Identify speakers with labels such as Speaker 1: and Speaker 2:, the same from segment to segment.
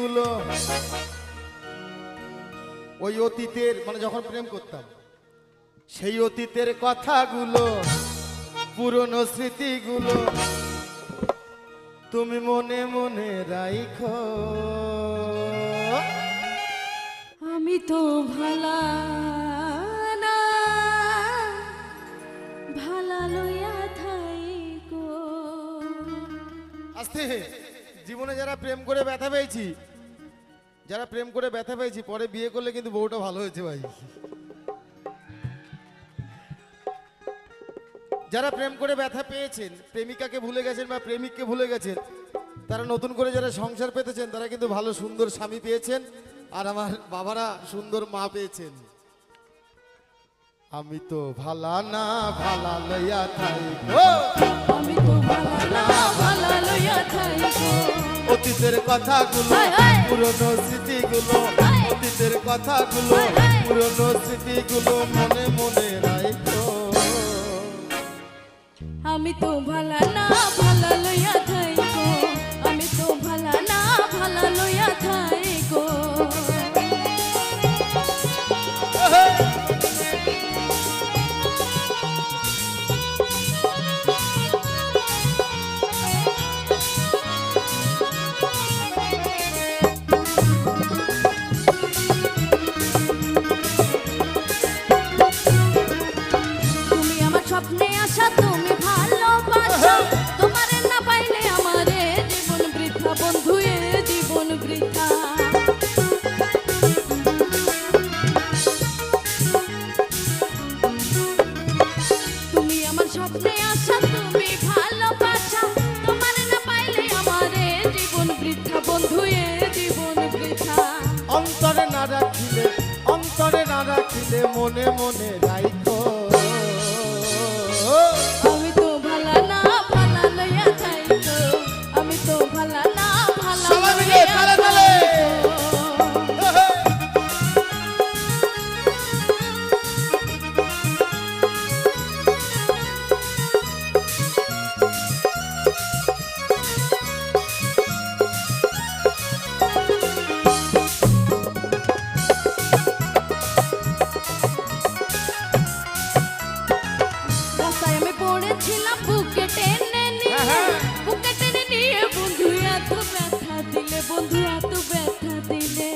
Speaker 1: স্মৃতিগুলো ওই অতীতের মানে যখন প্রেম করতাম সেই অতীতের কথাগুলো পুরনো স্মৃতিগুলো তুমি মনে মনে রাইখো।
Speaker 2: আমি তো ভালা না ভালা লইয়া থাইকো।
Speaker 1: আস্তে জীবনে যারা প্রেম করে ব্যথা পেয়েছি যারা প্রেম করে ব্যথা পেয়েছি, পরে বিয়ে করলে কিন্তু বউটা ভালো হয়েছে ভাই। যারা প্রেম করে ব্যথা পেয়েছেন, প্রেমিকাকে ভুলে গেছেন বা প্রেমিককে ভুলে গেছেন, তারা নতুন করে যারা সংসার পেতেছেন, তারা কিন্তু ভালো সুন্দর স্বামী পেয়েছেন আর আমার বাবারা সুন্দর মা পেয়েছেন। আমি তো ভালা না, ভালা লইয়া থাইকো
Speaker 2: আমি তো
Speaker 1: অতীতের কথাগুলো। পুরনো স্মৃতিগুলো। অতীতের কথাগুলো। পুরনো স্মৃতিগুলো মনে মনে রাখো
Speaker 2: আমি তো ভালো না
Speaker 1: মনে মনে রাখো
Speaker 2: বুকে টেনে নিয়ে
Speaker 1: হ্যাঁ,
Speaker 2: বুকে টেনে নিয়ে বন্ধু এত ব্যথা দিলে বন্ধু এত ব্যথা দিলে।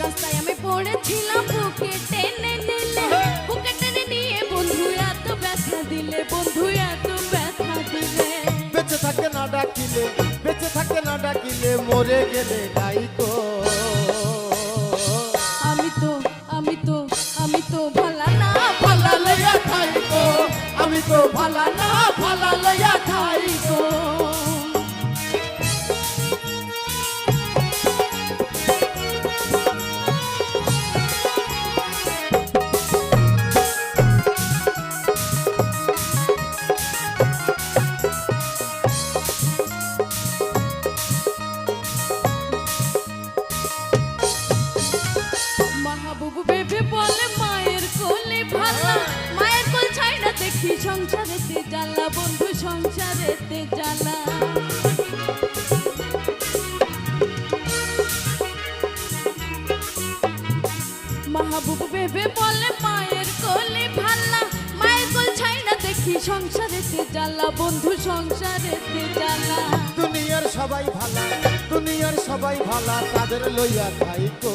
Speaker 2: রাস্তায় আমি পড়েছিলাম বুকে টেনে নিলে। বুকে টেনে নিয়ে বন্ধু এত ব্যথা দিলে বন্ধু এত ব্যথা দিলে।
Speaker 1: বেঁচে থাকে না ডাকিলে বেঁচে থাকে না ডাকিলে মরে গেলে গাইকো
Speaker 2: তো ভালা না ভালা লইয়া সংসারেতে জ্বালা, বন্ধু সংসারেতে জ্বালা। মাহবুব বেবে বলে, মায়ের কোলে ভালা মায়ের কোল ছাই না দেখি সংসারেতে জ্বালা, বন্ধু সংসারেতে জ্বালা।
Speaker 1: দুনিয়ার সবাই ভালা দুনিয়ার সবাই ভালা তাদের লইয়া খাইকো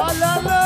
Speaker 2: la la